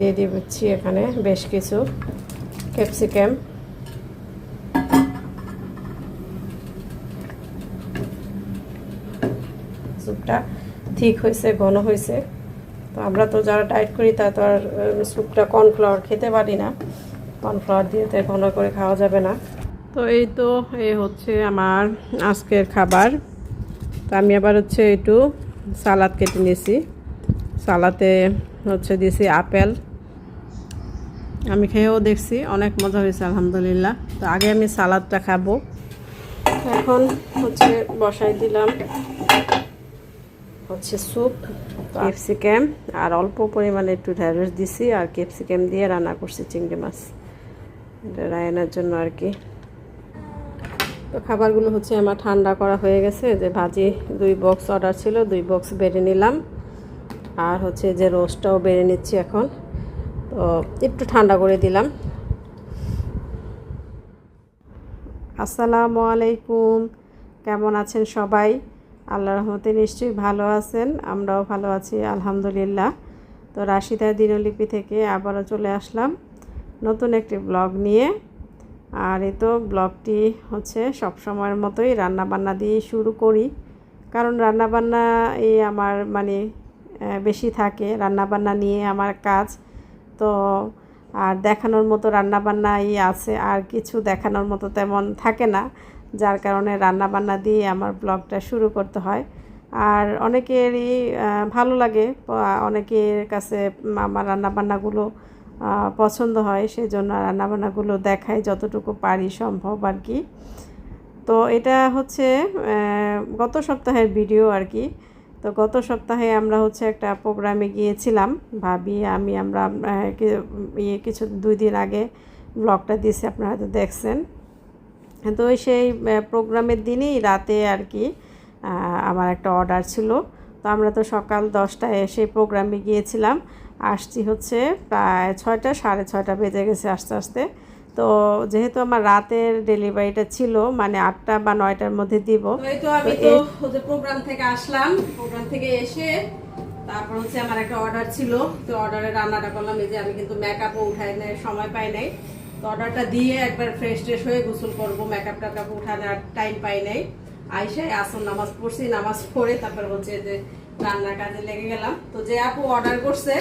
দিয়ে দিচ্ছি এখানে বেশ কিছু ক্যাপসিকাম। স্যুপটা ঠিক হয়েছে, ঘন হয়েছে। তো আমরা তো যারা ডায়েট করি, তা তো আর স্যুপটা কর্নফ্লাওয়ার খেতে পারি না। কর্নফ্লাওয়ার দিয়ে তো ঘন করে খাওয়া যাবে না। তো এই তো এই হচ্ছে আমার আজকের খাবার। তো আমি আবার হচ্ছে একটু সালাদ কেটে নিয়েছি। সালাতে হচ্ছে দিয়েছি আপেল। আমি খেয়েও দেখছি অনেক মজা হয়েছে আলহামদুলিল্লাহ। তো আগে আমি সালাদটা খাব। এখন হচ্ছে বসাই দিলাম হচ্ছে স্যুপ ক্যাপসিকাম আর অল্প পরিমাণে একটু ঢ্যাঁড়স দিছি আর ক্যাপসিকাম দিয়ে রান্না করছি চিংড়ি মাছ। এটা রায়নার জন্য আর কি। তো খাবারগুলো হচ্ছে আমার ঠান্ডা করা হয়ে গেছে যে ভাজি দুই বক্স অর্ডার ছিল দুই বক্স বেড়ে নিলাম। আর হচ্ছে যে রোস্টটাও বেড়ে নিচ্ছি এখন। তো একটু ঠান্ডা করে দিলাম। আসসালামু আলাইকুম। কেমন আছেন সবাই? আল্লাহ রহমতে নিশ্চয়ই ভালো আছেন, আমরাও ভালো আছি, আলহামদুলিল্লাহ। তো রাশিদা দিনলিপি থেকে আবারও চলে আসলাম নতুন একটি ব্লগ নিয়ে। আর এ তো ব্লগটি হচ্ছে সব সময়ের মতোই রান্নাবান্না দিয়ে শুরু করি। কারণ রান্নাবান্না এই আমার মানে বেশি থাকে। রান্নাবান্না নিয়ে আমার কাজ তো আর দেখানোর মতো রান্না বান্নাই আছে, আর কিছু দেখানোর মতো তেমন থাকে না, যার কারণে রান্না বান্না দিয়ে আমার ব্লগটা শুরু করতে হয়। আর অনেকেরই ভালো লাগে অনেকের কাছে আমার রান্না বান্নাগুলো পছন্দ হয় সেই জন্য রান্নাবান্নাগুলো দেখাই যতটুকু পারি সম্ভব আর কি। তো এটা হচ্ছে গত সপ্তাহের ভিডিও আর কি। তো গত সপ্তাহে আমরা হচ্ছে একটা প্রোগ্রামে গিয়েছিলাম। ভাবি, আমি, আমরা ইয়ে কিছু দুই দিন আগে ব্লগটা দিয়েছি, আপনারা হয়তো দেখছেন। তো সেই প্রোগ্রামের দিনই রাতে আর কি আমার একটা অর্ডার ছিল। তো আমরা তো সকাল দশটায় এসে প্রোগ্রামে গিয়েছিলাম। আসছি হচ্ছে প্রায় ছয়টা, সাড়ে ছয়টা বেজে গেছে আস্তে আস্তে। তো যেহেতু আমার রাতের ডেলিভারিটা ছিল মানে আটটা বা নয়টার মধ্যে দিব। তো আমি তো ওদের প্রোগ্রাম থেকে আসলাম। প্রোগ্রাম থেকে এসে তারপর হচ্ছে আমার একটা অর্ডার ছিল। তো অর্ডারে রান্নাটা করলাম। এই যে আমি কিন্তু মেকআপও উঠাই নাই সময় পাই নাই। তো অর্ডারটা দিয়ে একবার ফ্রেশ ট্রেশ হয়ে গোসল করব মেকআপ টেকআপ উঠানোর টাইম পাই নাই। আইসায় আসল নামাজ পড়ছি নামাজ পড়ে তারপর হচ্ছে যে রান্নার কাজে লেগে গেলাম। তো যে আপু অর্ডার করছে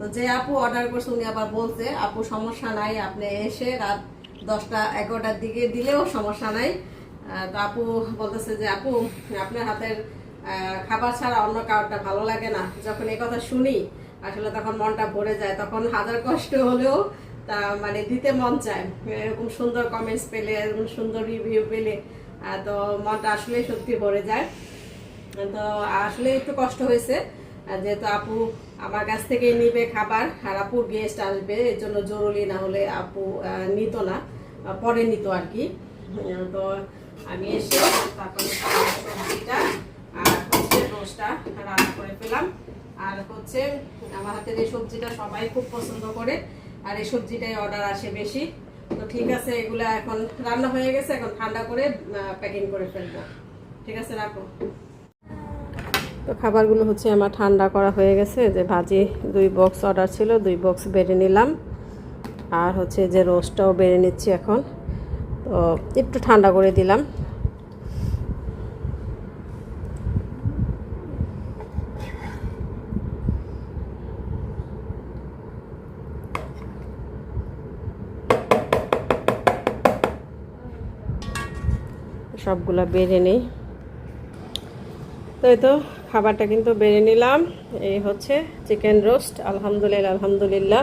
তো যে আপু অর্ডার করছে, উনি আবার বলছে, আপু, সমস্যা নাই, আপনি এসে রাত দশটা, এগারোটার দিকে দিলেও সমস্যা নাই। তো আপু বলতেছে যে, আপু, আপনার হাতের খাবার ছাড়া অন্য কারোরটা ভালো লাগে না। যখন এই কথা শুনি, আসলে তখন মনটা ভরে যায়। তখন হাজার কষ্ট হলেও তা মানে দিতে মন চায়। এরকম সুন্দর কমেন্টস পেলে, এরকম সুন্দর রিভিউ পেলে তো মনটা আসলে সত্যি ভরে যায়। তো আসলে একটু কষ্ট হয়েছে। আর যেহেতু আপু আমার কাছ থেকে নিবে খাবার আর আপুর গেস্ট আসবে, এর জন্য জরুরি না হলে আপু নিত না পরে নিত আর কি। তো আমি এসে তারপরে সবজিটা আর হচ্ছে রোস্টটা রান্না করে পেলাম। আর হচ্ছে আমার হাতের এই সবজিটা সবাই খুব পছন্দ করে, আর এই সবজিটাই অর্ডার আসে বেশি। তো ঠিক আছে, এগুলা এখন রান্না হয়ে গেছে, এখন ঠান্ডা করে প্যাকিং করে ফেলব। ঠিক আছে, রাখো। তো খাবারগুলো হচ্ছে আমার ঠান্ডা করা হয়ে গেছে, যে ভাজি দুই বক্স অর্ডার ছিল, দুই বক্স বেড়ে নিলাম। আর হচ্ছে যে রোস্টটাও বেড়ে নিচ্ছি এখন। তো একটু ঠান্ডা করে দিলাম। সবগুলা বেড়ে নেই। তাই তো খাবারটা কিন্তু বেড়ে নিলাম। এই হচ্ছে চিকেন রোস্ট। আলহামদুলিল্লাহ আলহামদুলিল্লাহ।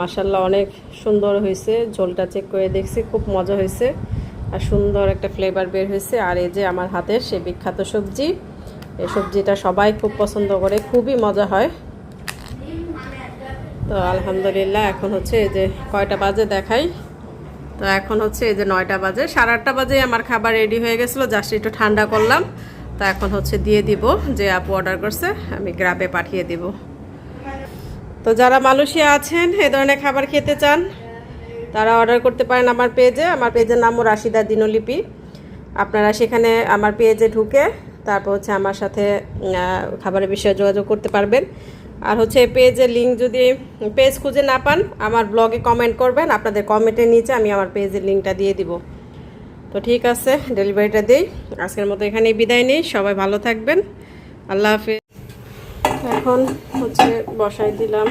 মাসাল্লাহ অনেক সুন্দর হয়েছে। ঝোলটা চেক করে দেখছি, খুব মজা হয়েছে। আর সুন্দর একটা ফ্লেভার বের হয়েছে। আর এই যে আমার হাতের সে বিখ্যাত সবজি, এই সবজিটা সবাই খুব পছন্দ করে, খুবই মজা হয়। তো আলহামদুলিল্লাহ, এখন হচ্ছে এই যে কয়টা বাজে দেখাই। তো এখন হচ্ছে এই যে নয়টা বাজে, সাড়ে আটটা বাজে আমার খাবার রেডি হয়ে গেছিল। জাস্ট একটু ঠান্ডা করলাম। তো এখন হচ্ছে দিয়ে দিব যে আপু অর্ডার করছে, আমি গ্রাবে পাঠিয়ে দিব। তো যারা মালয়েশিয়া আছেন এই ধরনের খাবার খেতে চান, তারা অর্ডার করতে পারেন আমার পেজে আমার পেজের নামও রাশিদা দিনলিপি। আপনারা সেখানে আমার পেজে ঢুকে তারপর হচ্ছে আমার সাথে খাবারের বিষয়ে যোগাযোগ করতে পারবেন। আর হচ্ছে পেজের লিঙ্ক যদি পেজ খুঁজে না পান, আমার ব্লগে কমেন্ট করবেন। আপনাদের কমেন্টের নিচে আমি আমার পেজের লিঙ্কটা দিয়ে দিব। তো ঠিক আছে, ডেলিভারিটা দিই। আজকের মতো এখানেই বিদায় নিই, সবাই ভালো থাকবেন। আল্লাহ হাফিজ। এখন হচ্ছে বসাই দিলাম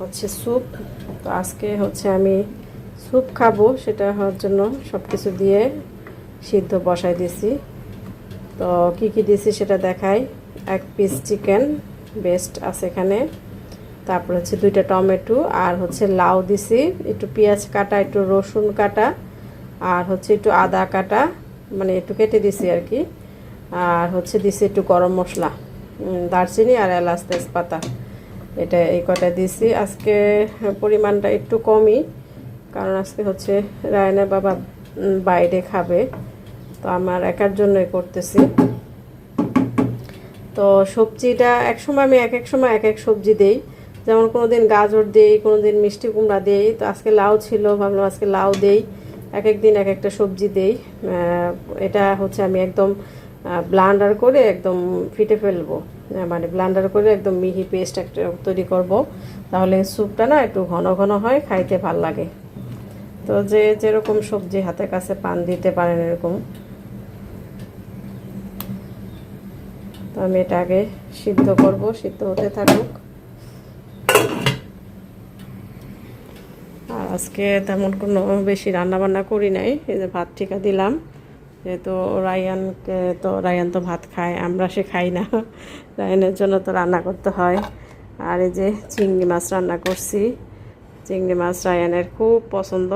হচ্ছে স্যুপ। তো আজকে হচ্ছে আমি স্যুপ খাব, সেটা হওয়ার জন্য সব কিছু দিয়ে সিদ্ধ বসাই দিছি তো কি কি দিয়েছি সেটা দেখাই। এক পিস চিকেন বেস্ট আছে এখানে। তারপর হচ্ছে দুইটা টমেটো, আর হচ্ছে লাউ দিছি। একটু পেঁয়াজ কাটা, একটু রসুন কাটা। আর হচ্ছে একটু আদা কাটা মানে একটু কেটে দিছি আর কি। আর হচ্ছে দিছি একটু গরম মশলা দারচিনি আর এলাচ তেজপাতা। এটা এই কটা দিছি। আজকে পরিমাণটা একটু কমই, কারণ আজকে হচ্ছে রায়না বাবা বাইরে খাবে, তো আমার একার জন্যই করতেছি। তো সবজিটা এক সময় আমি এক এক সময় এক এক সবজি দেই। যেমন কোনো দিন গাজর দেই কোনো দিন মিষ্টি কুমড়া দেই। তো আজকে লাউ ছিল, ভাবলাম আজকে লাউ দেই। এক এক দিন এক একটা সবজি দেই। এটা হচ্ছে আমি একদম ব্লান্ডার করে একদম ফিটে ফেলব। মানে ব্লান্ডার করে একদম মিহি পেস্ট একটা তৈরি করব। তাহলে স্যুপটা না একটু ঘন ঘন হয়, খাইতে ভালো লাগে। তো যে যেরকম সবজি হাতের কাছে পান দিতে পারেন এরকম। তো আমি এটা আগে সিদ্ধ করব, সিদ্ধ হতে থাকুক আর আজকে তেমন কোনো বেশি রান্না বান্না করি নাই। এই যে ভাত ঠিকা দিলাম। যেহেতু রায়ানকে তো, রায়ান তো ভাত খায়, আমরা সে খাই না। রায়ানের জন্য তো রান্না করতে হয়। আর এই যে চিংড়ি মাছ রান্না করছি। চিংড়ি মাছ রায়ানের খুব পছন্দ।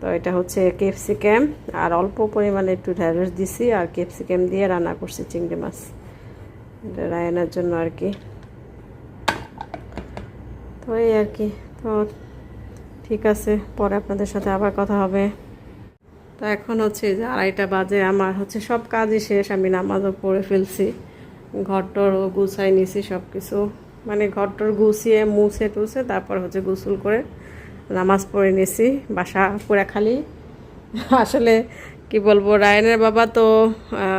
তো এটা হচ্ছে ক্যাপসিকাম আর অল্প পরিমাণে একটু ঢ্যাঁড়স দিছি আর ক্যাপসিকাম দিয়ে রান্না করছি চিংড়ি মাছ। এটা রায়ানের জন্য আর কি। তো এই আর কি। তো ঠিক আছে, পরে আপনাদের সাথে আবার কথা হবে। তো এখন হচ্ছে যে আড়াইটা বাজে, আমার হচ্ছে সব কাজই শেষ, আমি নামাজও পড়ে ফেলছি। ঘরটরও গুছাই নিছি সব কিছু মানে ঘরটর গুছিয়ে, মুছে টুছে, তারপর হচ্ছে গোসল করে নামাজ পড়ে নিছি। বাসা পুরা খালি। আসলে কি বলব, রায়নের বাবা তো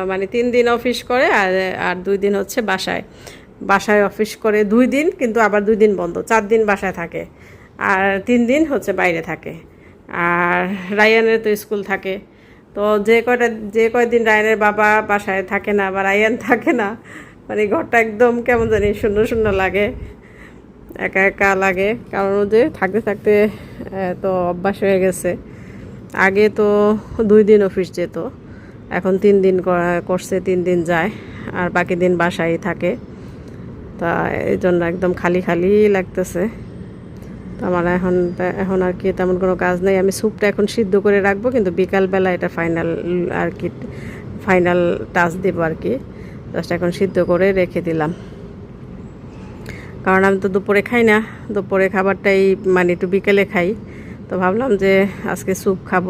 মানে তিন দিন অফিস করে আর আর দুই দিন হচ্ছে বাসায়। বাসায় অফিস করে দুই দিন, কিন্তু আবার দুই দিন বন্ধ। চার দিন বাসায় থাকে। আর তিন দিন হচ্ছে বাইরে থাকে। আর রায়ানের তো স্কুল থাকে। তো যে কয়টা, যে কয়দিন রায়ানের বাবা বাসায় থাকে না বা রায়ান থাকে না মানে ঘরটা একদম কেমন জানি শূন্য শূন্য লাগে। একা একা লাগে। কারণ ও যে থাকতে থাকতে তো অভ্যাস হয়ে গেছে। আগে তো দুই দিন অফিস যেত। এখন তিন দিন করছে, তিন দিন যায়। আর বাকি দিন বাসায় থাকে। তা এই জন্য একদম খালি খালি লাগতেছে। আমার এখন এখন আর কি তেমন কোনো কাজ নেই। আমি স্যুপটা এখন সিদ্ধ করে রাখব, কিন্তু বিকালবেলা এটা ফাইনাল আর কি ফাইনাল টাচ দেবো আর কি। জাস্ট এখন সিদ্ধ করে রেখে দিলাম। কারণ আমি তো দুপুরে খাই না। দুপুরে খাবারটাই মানে একটু বিকেলে খাই। তো ভাবলাম যে আজকে স্যুপ খাব,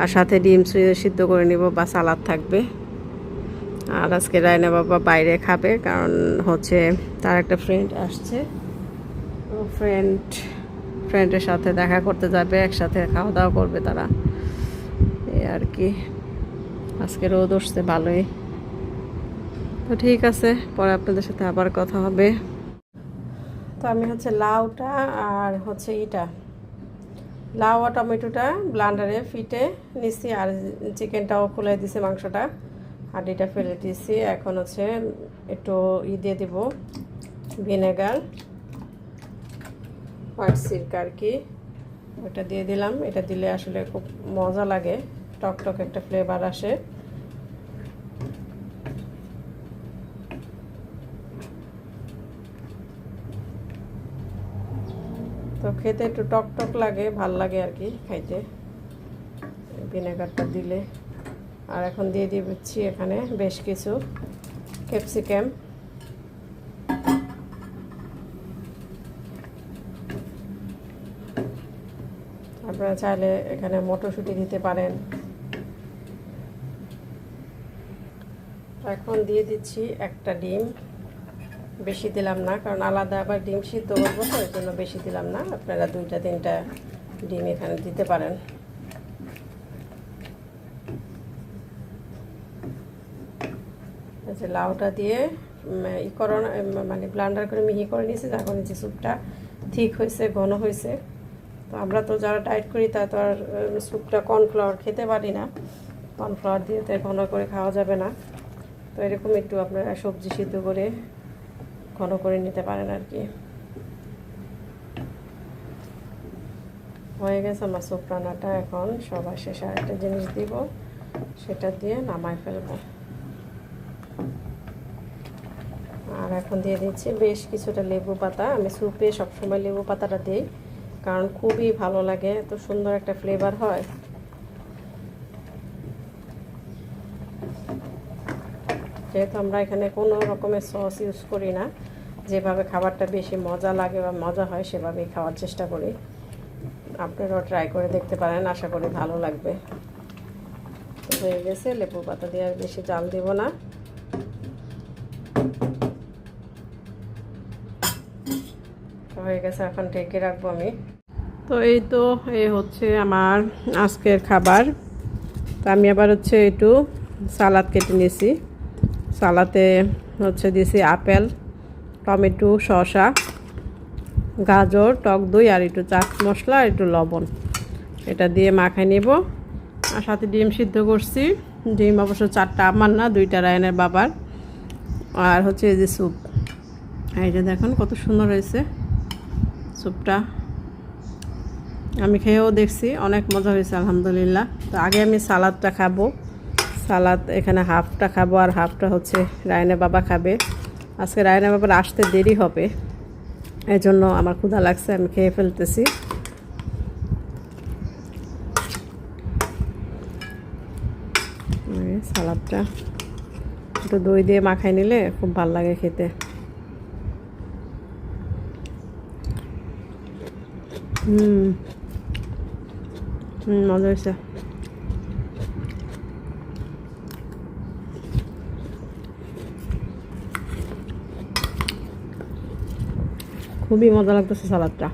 আর সাথে ডিম সিদ্ধ করে নিব বা সালাদ থাকবে। আর আজকে রায়না বাবা বাইরে খাবে, কারণ হচ্ছে তার একটা ফ্রেন্ড আসছে। ফ্রেন্ড ফ্রেন্ডের সাথে দেখা করতে যাবে, একসাথে খাওয়া দাওয়া করবে তারা। এই আর কি। আজকে রোদ উঠছে, ভালোই। তো ঠিক আছে, পরে আপনাদের সাথে আবার কথা হবে। তো আমি হচ্ছে লাউটা আর হচ্ছে ইটা। লাউ আর টমেটোটা ব্লান্ডারে ফিটে নিছি আর চিকেনটাও খুলে দিছি মাংসটা। হাঁডিটা ফেলে দিয়েছি এখন হচ্ছে একটু ই দিয়ে দিব, ভিনেগার। হোয়াইট সিল্ক আর কি। ওটা দিয়ে দিলাম। এটা দিলে আসলে খুব মজা লাগে। টক টক একটা ফ্লেভার আসে। তো খেতে একটু টক টক লাগে, ভালো লাগে আর কি খাইতে। ভিনেগারটা দিলে। আর এখন দিয়ে দিচ্ছি এখানে বেশ কিছু ক্যাপসিকাম। আপনারা চাইলে এখানে মটরশুঁটি দিতে পারেন। এখন দিয়ে দিচ্ছি একটা ডিম। বেশি দিলাম না, কারণ আলাদা আবার ডিম সিদ্ধ করব তো ওই জন্য বেশি দিলাম না। আপনারা দুইটা, তিনটা ডিম এখানে দিতে পারেন। যে লাউটা দিয়ে ই করোনা মানে ব্লান্ডার করে মিহি করে নিয়েছি কারণে যে স্যুপটা ঠিক হয়েছে, ঘন হয়েছে। তো আমরা তো যারা ডায়েট করি তা তো আর স্যুপটা কর্নফ্লাওয়ার খেতে পারি না। কর্নফ্লাওয়ার দিয়ে তো ঘন করে খাওয়া যাবে না। তো এরকম একটু আপনারা সবজি সিদ্ধ করে ঘন করে নিতে পারেন আর কি। হয়ে গেছে আমার স্যুপ রান্নাটা, এখন সবার শেষে আরেকটা জিনিস দিব। সেটা দিয়ে নামাই ফেলব। আর এখন দিয়ে দিচ্ছি বেশ কিছুটা লেবু পাতা। আমি স্যুপে সবসময় লেবু পাতাটা দিই। কারণ খুবই ভালো লাগে, এত সুন্দর একটা ফ্লেভার হয়। যেহেতু আমরা এখানে কোনো রকমের সস ইউজ করি না, যেভাবে খাবারটা বেশি মজা লাগে বা মজা হয় সেভাবেই খাওয়ার চেষ্টা করি। আপনারাও ট্রাই করে দেখতে পারেন, আশা করি ভালো লাগবে। হয়ে গেছে লেবু পাতা দিয়ে আর বেশি জাল দিব না। হয়ে গেছে, এখন ঢেকে রাখব আমি। তো এই তো এই হচ্ছে আমার আজকের খাবার। তো আমি আবার হচ্ছে একটু সালাদ কেটে নিয়েছি। সালাতে হচ্ছে দিয়েছি আপেল, টমেটো, শসা, গাজর, টক দই আর একটু চাট মশলা আর একটু লবণ। এটা দিয়ে মাখাই নেব। আর সাথে ডিম সিদ্ধ করছি। ডিম অবশ্য চারটা, আমার না দুইটা রায়নের বাবার। আর হচ্ছে এই যে স্যুপ। এই যে দেখুন কত সুন্দর হয়েছে। স্যুপটা। আমি খেয়েও দেখছি, অনেক মজা হয়েছে, আলহামদুলিল্লাহ। তো আগে আমি সালাদটা খাব। সালাদ এখানে হাফটা খাব, আর হাফটা হচ্ছে রায়না বাবা খাবে। আজকে রায়না বাবার আসতে দেরি হবে এই জন্য আমার ক্ষুধা লাগছে, আমি খেয়ে ফেলতেছি। সালাদটা, একটু দই দিয়ে মাখাই নিলে খুব ভালো লাগে খেতে। হুম। মজা হয়েছে খুবই মজা লাগতেছে সালাদটা।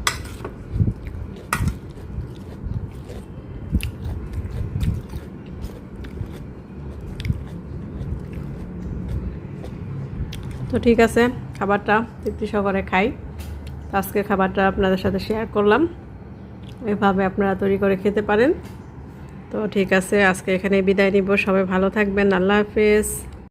তো ঠিক আছে, খাবারটা তৃপ্তি সহকারে খাই। আজকে খাবারটা আপনাদের সাথে শেয়ার করলাম। এভাবে আপনারা তৈরি করে খেতে পারেন। তো ঠিক আছে, আজকে এখানে বিদায় নিব। সবাই ভালো থাকবেন। আল্লাহ হাফেজ।